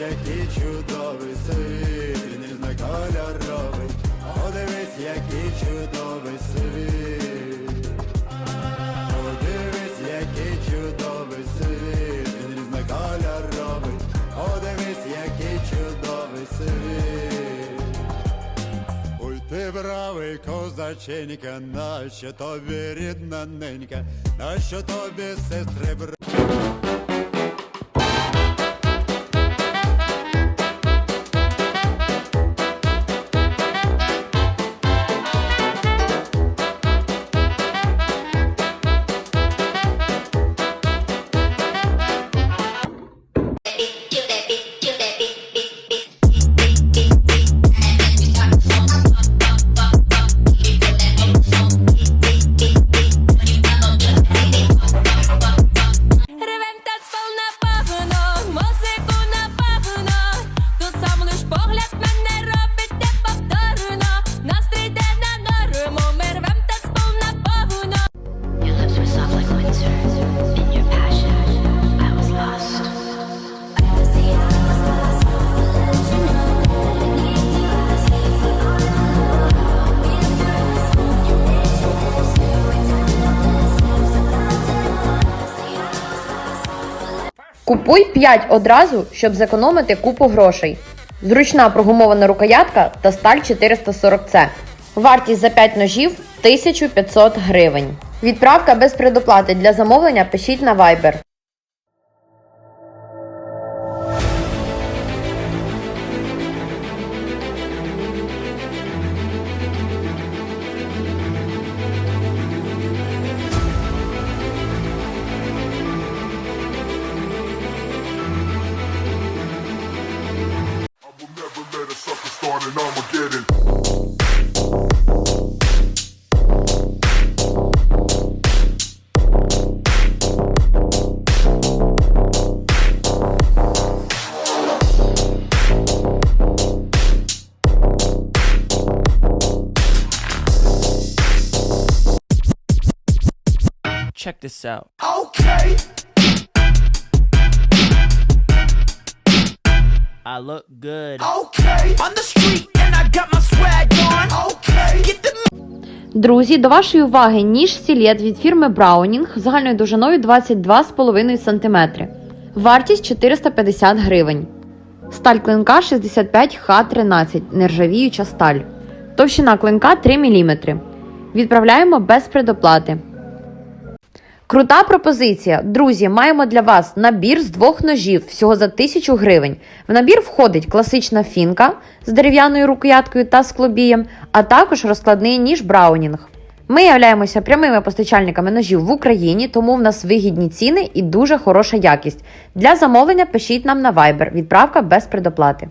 який чудовий світ, він різнокольоровий. Подивись, який чудовий світ. Подивись, який чудовий світ, він різнокольоровий. Подивись, який чудовий світ. Ой, ти бравий козаченька, нащо тобі рідна ненька, нащо тобі сестри бра... Купуй 5 одразу, щоб зекономити купу грошей. Зручна прогумована рукоятка та сталь 440C. Вартість за 5 ножів 1500 гривень. Відправка без предоплати для замовлення пишіть на Viber. Sucker start an Armageddon. Check this out. Okay. I look good. Okay. On the street and I got my swag on. Okay. Get the Друзі, до вашої уваги ніж стілет від фірми Browning загальною довжиною 22,5 см. Вартість 450 гривень. Сталь клинка 65Х13 нержавіюча сталь. Товщина клинка 3 мм. Відправляємо без предоплати. Крута пропозиція. Друзі, маємо для вас набір з двох ножів всього за 1000 гривень. В набір входить класична фінка з дерев'яною рукояткою та склобієм, а також розкладний ніж Браунінг. Ми являємося прямими постачальниками ножів в Україні, тому в нас вигідні ціни і дуже хороша якість. Для замовлення пишіть нам на Viber. Відправка без предоплати.